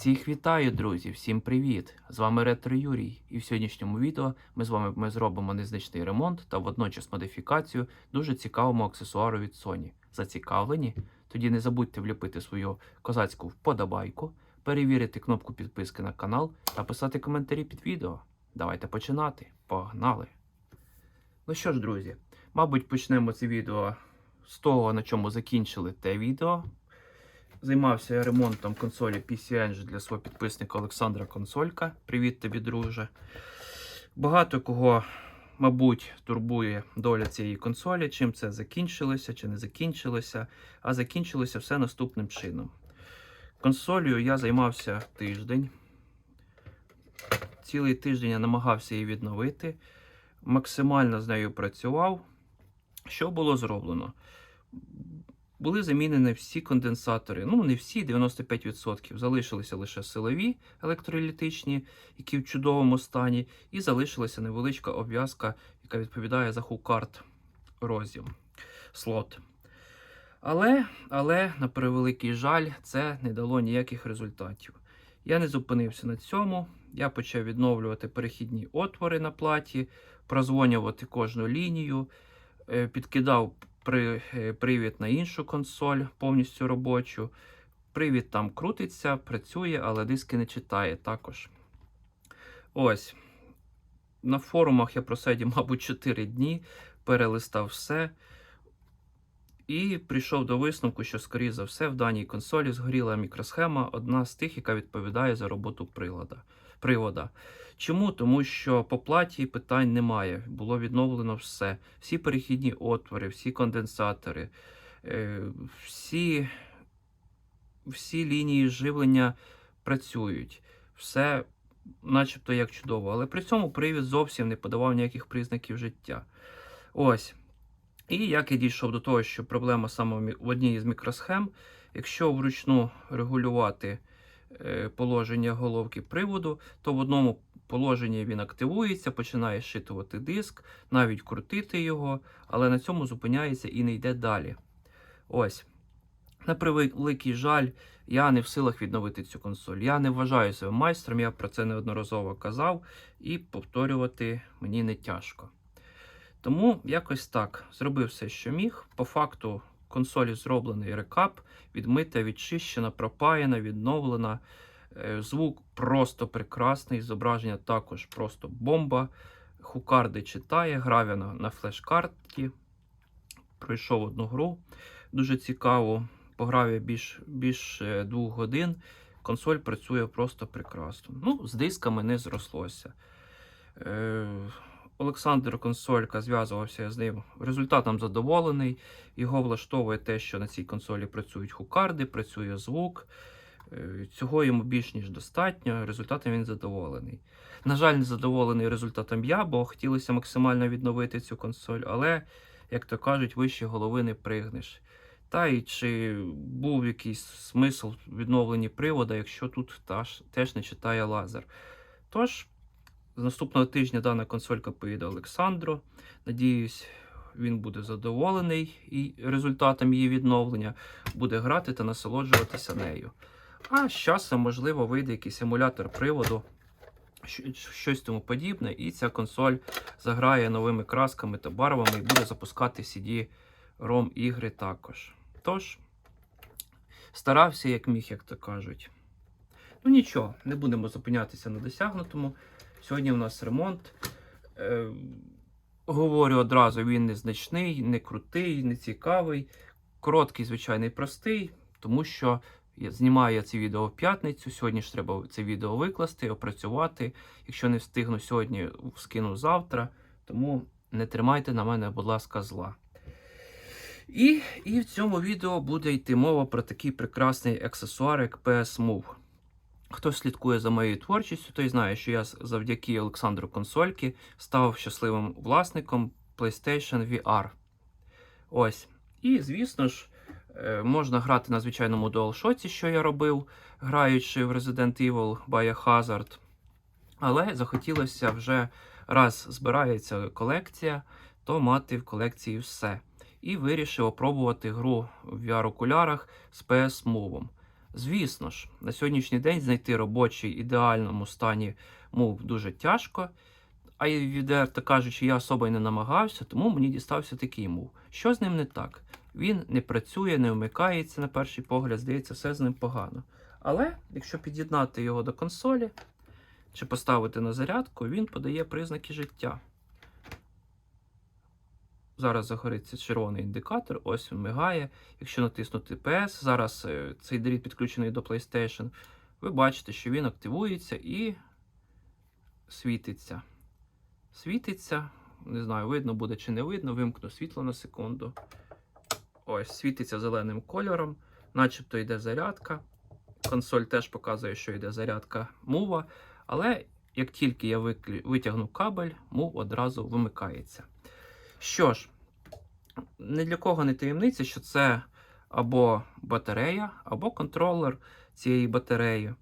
Всіх вітаю, друзі! Всім привіт! З вами Ретро Юрій, і в сьогоднішньому відео ми з вами ми зробимо незначний ремонт та водночас модифікацію дуже цікавому аксесуару від Sony. Зацікавлені? Тоді не забудьте вліпити свою козацьку вподобайку, перевірити кнопку підписки на канал та писати коментарі під відео. Давайте починати. Погнали! Ну що ж, друзі, мабуть, почнемо це відео з того, на чому закінчили те відео. Займався я ремонтом консолі PC Engine для свого підписника Олександра Консолька. Привіт тобі, друже. Багато кого, мабуть, турбує доля цієї консолі, чим це закінчилося чи не закінчилося. А закінчилося все наступним чином. Консолью я займався тиждень. Цілий тиждень я намагався її відновити. Максимально з нею працював. Що було зроблено? Були замінені всі конденсатори. Ну, не всі, 95%. Залишилися лише силові електролітичні, які в чудовому стані, і залишилася невеличка обв'язка, яка відповідає за хукарт розділ слот. Але, але, на превеликий жаль, це не дало ніяких результатів. Я не зупинився на цьому. Я почав відновлювати перехідні отвори на платі, прозвонювати кожну лінію, підкидав при, е, привід на іншу консоль, повністю робочу. Привід там крутиться, працює, але диски не читає також. Ось. На форумах я просидів, мабуть, 4 дні, перелистав все. І прийшов до висновку, що, скоріше за все, в даній консолі згоріла мікросхема, одна з тих, яка відповідає за роботу прилада, привода. Чому? Тому що по платі питань немає. Було відновлено все. Всі перехідні отвори, всі конденсатори, е, всі, всі лінії живлення працюють. Все начебто як чудово. Але при цьому привід зовсім не подавав ніяких признаків життя. Ось. І як я дійшов до того, що проблема саме в одній з мікросхем, якщо вручну регулювати положення головки приводу, то в одному положенні він активується, починає щитувати диск, навіть крутити його, але на цьому зупиняється і не йде далі. Ось. На превеликий жаль, я не в силах відновити цю консоль. Я не вважаю себе майстром, я про це неодноразово казав, і повторювати мені не тяжко. Тому якось так зробив все, що міг. По факту консолі зроблений рекап, відмита, відчищена, пропаяна, відновлена. Е, звук просто прекрасний, зображення також просто бомба. Хукарди читає, грав на, на флеш-карті. Пройшов одну гру. Дуже цікаво. Пограв я більш, більш двох годин. Консоль працює просто прекрасно. Ну, з дисками не зрослося. Е, Олександр Консолька зв'язувався з ним. Результатом задоволений. Його влаштовує те, що на цій консолі працюють хукарди, працює звук. Е, цього йому більш ніж достатньо. Результатом він задоволений. На жаль, не задоволений результатом я, бо хотілося максимально відновити цю консоль, але, як то кажуть, вище голови не пригнеш. Та й чи був якийсь смисл в відновленні привода, якщо тут теж не читає лазер. Тож. З наступного тижня дана консолька поїде Олександру. Надіюсь, він буде задоволений і результатом її відновлення, буде грати та насолоджуватися нею. А з часом, можливо, вийде якийсь емулятор приводу, щось тому подібне, і ця консоль заграє новими красками та барвами і буде запускати CD-ROM ігри також. Тож, старався, як міг, як то кажуть. Ну нічого, не будемо зупинятися на досягнутому. Сьогодні у нас ремонт. Е, Говорю одразу, він незначний, не крутий, не цікавий. Короткий, звичайний, простий, тому що я знімаю я це відео в п'ятницю. Сьогодні ж треба це відео викласти, опрацювати. Якщо не встигну сьогодні, скину завтра. Тому не тримайте на мене, будь ласка, зла. І, і в цьому відео буде йти мова про такий прекрасний аксесуар, як PS Move. Хто слідкує за моєю творчістю, той знає, що я завдяки Олександру Консольки став щасливим власником PlayStation VR. Ось. І, звісно ж, е, можна грати на звичайному DualShock, що я робив, граючи в Resident Evil Biohazard. Але захотілося вже раз збирається колекція, то мати в колекції все. І вирішив опробувати гру в VR-окулярах з PS Move. Звісно ж, на сьогоднішній день знайти робочий ідеальному стані мов дуже тяжко. А відверто кажучи, я особо й не намагався, тому мені дістався такий мув. Що з ним не так? Він не працює, не вмикається на перший погляд, здається, все з ним погано. Але якщо під'єднати його до консолі чи поставити на зарядку, він подає признаки життя. Зараз загориться червоний індикатор, ось він мигає. Якщо натиснути PS, зараз е, цей дріт підключений до PlayStation, ви бачите, що він активується і світиться. Світиться, не знаю, видно буде чи не видно, вимкну світло на секунду. Ось, світиться зеленим кольором, начебто йде зарядка. Консоль теж показує, що йде зарядка мува. Але як тільки я витягну кабель, мув одразу вимикається. Що ж, не для кого не таємниця, що це або батарея, або контролер цієї батареї.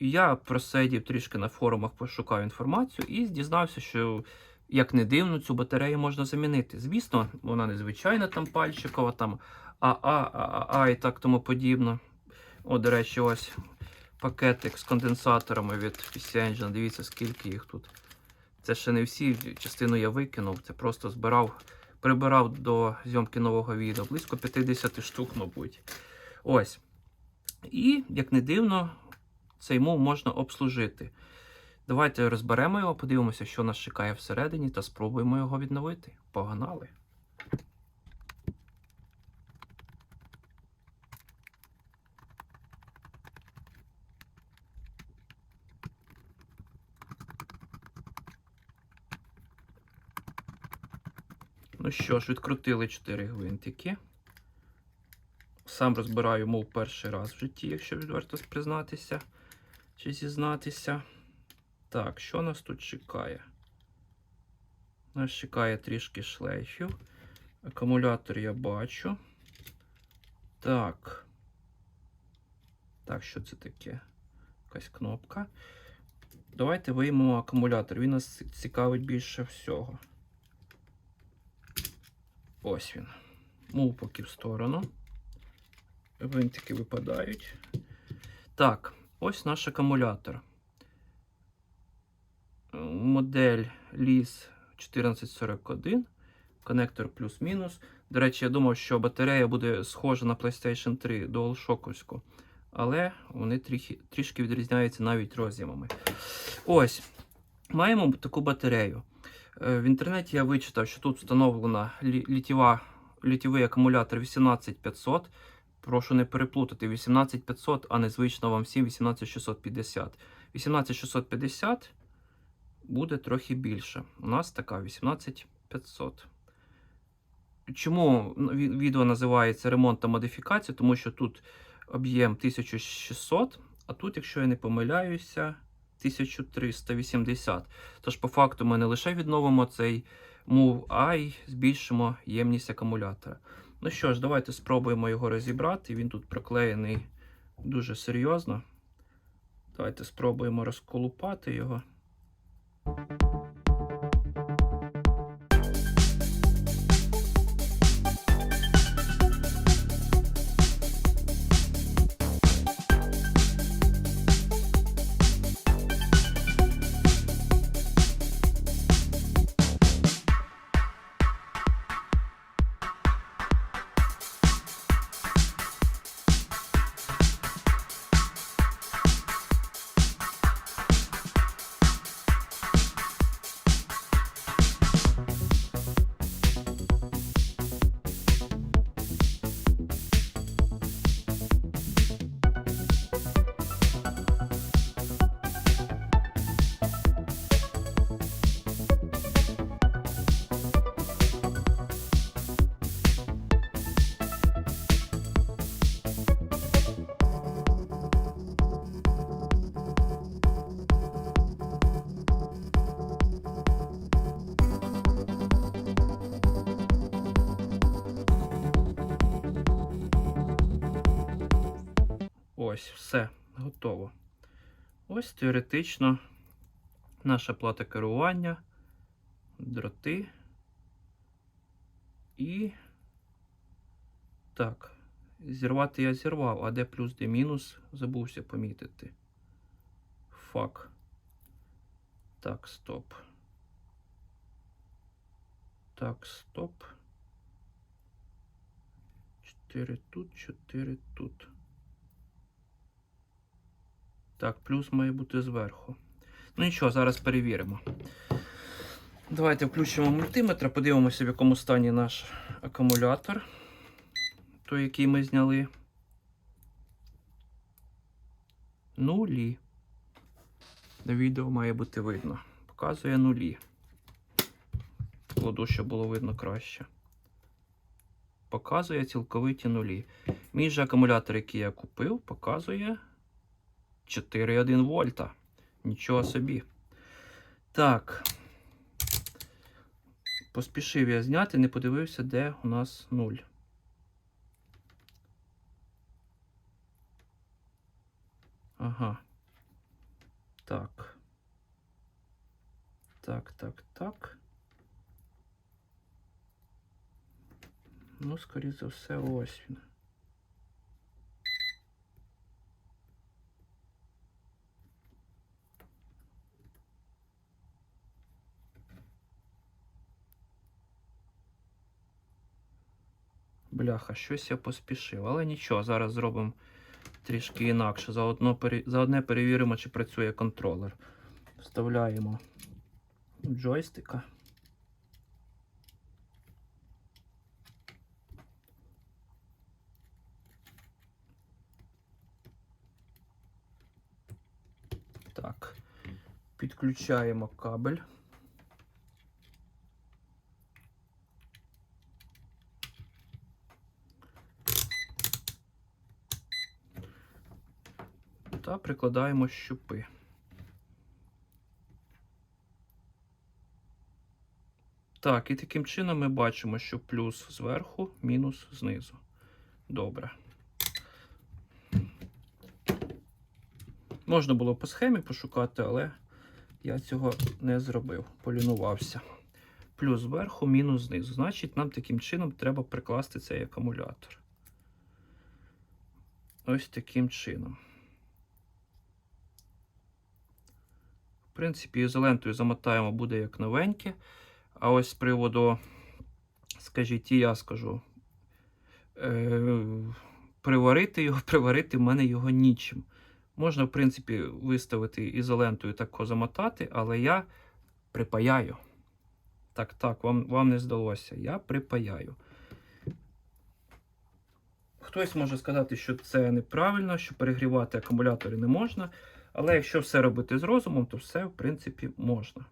Я просидів трішки на форумах, пошукав інформацію і дізнався, що, як не дивно, цю батарею можна замінити. Звісно, вона незвичайна там пальчикова, там АА, ААА і так тому подібне. О, до речі, ось пакетик з конденсаторами від PC Engine. Дивіться, скільки їх тут. Це ще не всі, частину я викинув, це просто збирав, прибирав до зйомки нового відео. Близько 50 штук, мабуть. Ось. І, як не дивно, цей мов можна обслужити. Давайте розберемо його, подивимося, що нас чекає всередині, та спробуємо його відновити. Погнали! Ну що ж, відкрутили 4 гвинтики. Сам розбираю, мов перший раз в житті, якщо відверто признатися чи зізнатися. Так, що нас тут чекає? Нас чекає трішки шлейфів. Акумулятор я бачу. Так. Так, що це таке? Якась кнопка. Давайте виймемо акумулятор. Він нас цікавить більше всього. Ось він. Мов поки в сторону. Винтики випадають. Так, ось наш акумулятор. Модель LIS 1441. Конектор плюс-мінус. До речі, я думав, що батарея буде схожа на PlayStation 3 DualShock'овську. Але вони трішки, трішки відрізняються навіть роз'ємами. Ось. Маємо таку батарею. Е, В інтернеті я вичитав, що тут встановлена літєвий акумулятор 18500. Прошу не переплутати 18500, а незвично вам всім 18650. 18650 буде трохи більше. У нас така 18500. Чому відео називається ремонт та модифікація? Тому що тут об'єм 1600, а тут, якщо я не помиляюся, 1380. Тож, по факту, ми не лише відновимо цей мув, а й збільшимо ємність акумулятора. Ну що ж, давайте спробуємо його розібрати. Він тут проклеєний дуже серйозно. Давайте спробуємо розколупати його. Ось, все, готово. Ось теоретично наша плата керування, дроти. І так, Зірвати я зірвав, а де плюс, де мінус, забувся помітити. Фак. Так, стоп. Так, стоп. 4 тут, 4 тут. Так, плюс має бути зверху. Ну нічого, зараз перевіримо. Давайте включимо мультиметр, подивимося, в якому стані наш акумулятор, той, який ми зняли. Нулі. На відео має бути видно. Показує нулі. Кладу, щоб було видно краще. Показує цілковиті нулі. Мій же акумулятор, який я купив, показує 4,1 вольта. Нічого собі. Так. Поспішив я зняти, не подивився, де у нас 0. Ага. Так. Так, так, так. Ну, скоріше за все, ось він. Бляха, щось я поспішив. Але нічого, зараз зробимо трішки інакше. Заодно, заодне перевіримо, чи працює контролер. Вставляємо джойстика. Так, підключаємо кабель. Та прикладаємо щупи. Так, і таким чином ми бачимо, що плюс зверху, мінус знизу. Добре. Можна було по схемі пошукати, але я цього не зробив, полінувався. Плюс зверху, мінус знизу. Значить, нам таким чином треба прикласти цей акумулятор. Ось таким чином. Принципі, ізолентою замотаємо буде як новеньке. А ось з приводу, скажіть, і я скажу, е, приварити його, приварити в мене його нічим. Можна, в принципі, виставити ізолентою тако замотати, але я припаяю. Так, так, вам, вам не здалося. Я припаяю. Хтось може сказати, що це неправильно, що перегрівати акумулятори не можна. Але якщо все робити з розумом, то все, в принципі, можна.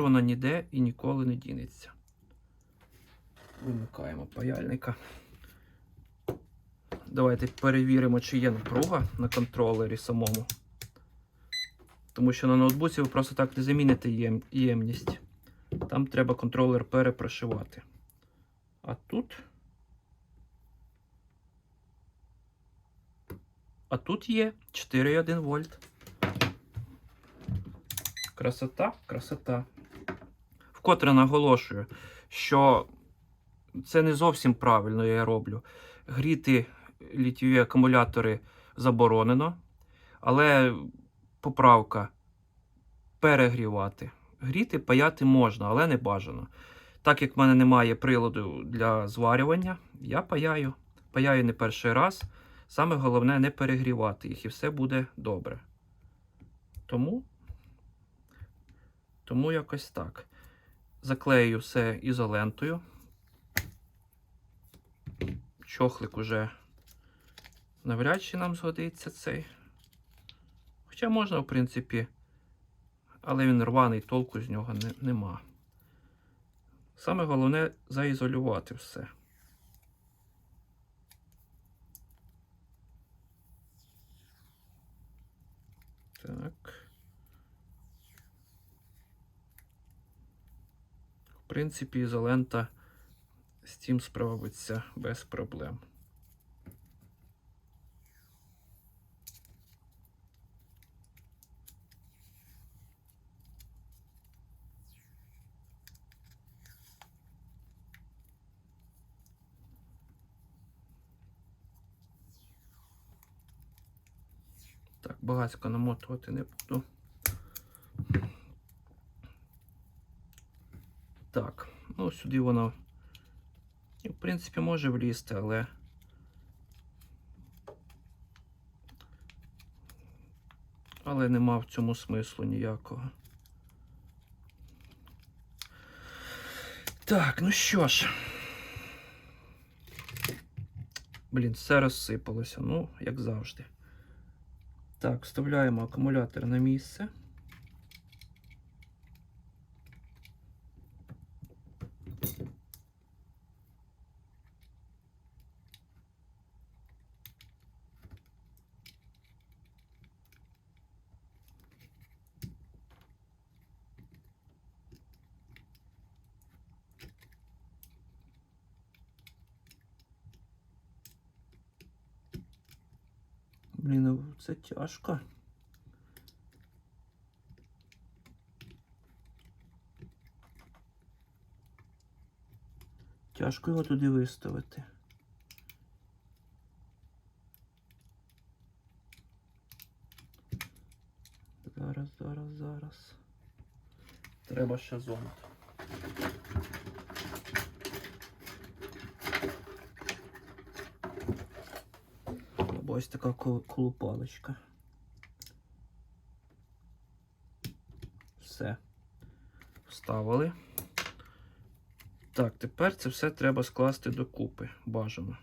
Тепер вона ніде і ніколи не дінеться. Вимикаємо паяльника. Давайте перевіримо, чи є напруга на контролері самому. Тому що на ноутбуці ви просто так не заміните єм- ємність. Там треба контролер перепрошивати. А тут. А тут є 4,1 вольт. Красота, красота. Вкотре наголошую, що це не зовсім правильно я роблю. Гріти літієві акумулятори заборонено, але поправка перегрівати. Гріти, паяти можна, але не бажано. Так як в мене немає приладу для зварювання, я паяю. Паяю не перший раз. Саме головне не перегрівати їх і все буде добре. Тому, тому якось так. Заклею все ізолентою. Чохлик уже навряд чи нам згодиться цей. Хоча можна, в принципі, але він рваний, толку з нього не, нема. Саме головне заізолювати все. Так. В принципі, ізолента з цим справиться без проблем. Так, багатько намотувати не буду. Сюди воно, і, в принципі, може влізти, але. Але нема в цьому смислу ніякого. Так, ну що ж. Блін, все розсипалося, ну, як завжди. Так, вставляємо акумулятор на місце. Блін, ну це тяжко. Тяжко його туди виставити. Зараз, зараз, зараз. Треба ще зонт. Або ось така ко- колупалочка. Все. Вставили. Так, тепер це все треба скласти докупи. Бажано.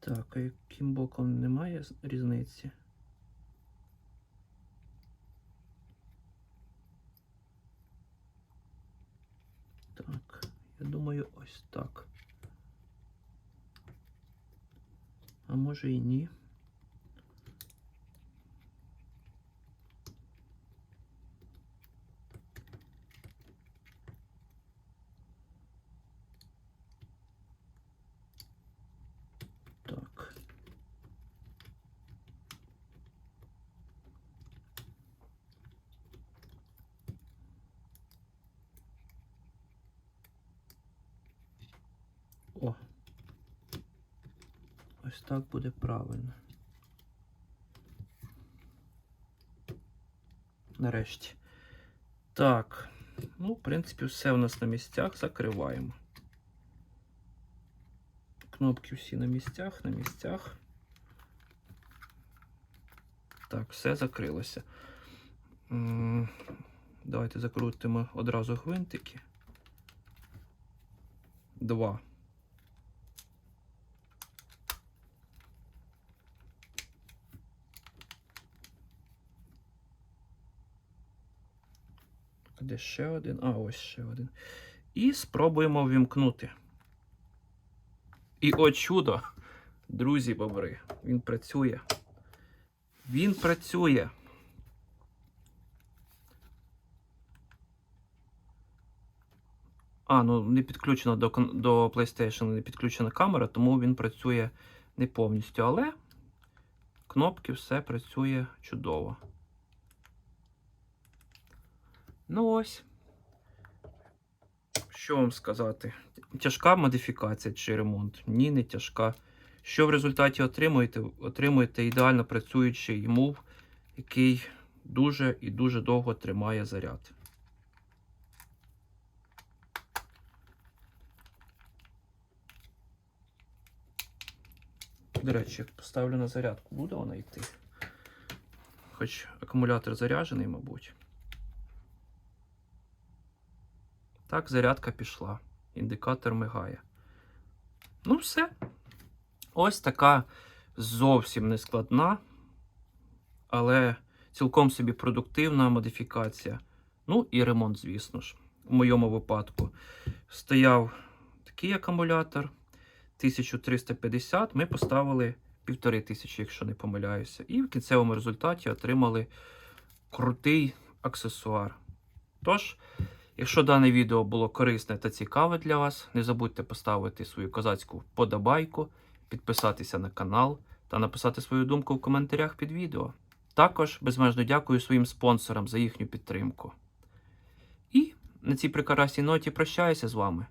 Так, а яким боком немає різниці? Так, я думаю, ось так. А може і ні. Так. О. Ось так буде правильно. Нарешті. Так. Ну, в принципі, все у нас на місцях. Закриваємо. Кнопки всі на місцях, на місцях. Так, все закрилося. Давайте закрутимо одразу гвинтики. Два. Де ще один? А, ось ще один. І спробуємо ввімкнути. І о чудо! Друзі бобри, він працює. Він працює. А, ну не підключена до, до PlayStation, не підключена камера, тому він працює не повністю. Але кнопки все працює чудово. Ну ось. Що вам сказати? Тяжка модифікація чи ремонт? Ні, не тяжка. Що в результаті отримуєте? Отримуєте ідеально працюючий мув, який дуже і дуже довго тримає заряд. До речі, як поставлю на зарядку, буде вона йти? Хоч акумулятор заряджений, мабуть. Так, зарядка пішла. Індикатор мигає. Ну, все. Ось така зовсім не складна, але цілком собі продуктивна модифікація. Ну і ремонт, звісно ж. У моєму випадку стояв такий акумулятор 1350. Ми поставили 1500, якщо не помиляюся. І в кінцевому результаті отримали крутий аксесуар. Тож. Якщо дане відео було корисне та цікаве для вас, не забудьте поставити свою козацьку вподобайку, підписатися на канал та написати свою думку в коментарях під відео. Також безмежно дякую своїм спонсорам за їхню підтримку. І на цій прекрасній ноті прощаюся з вами.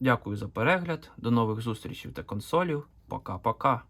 Дякую за перегляд, до нових зустрічей та консолів. Пока-пока.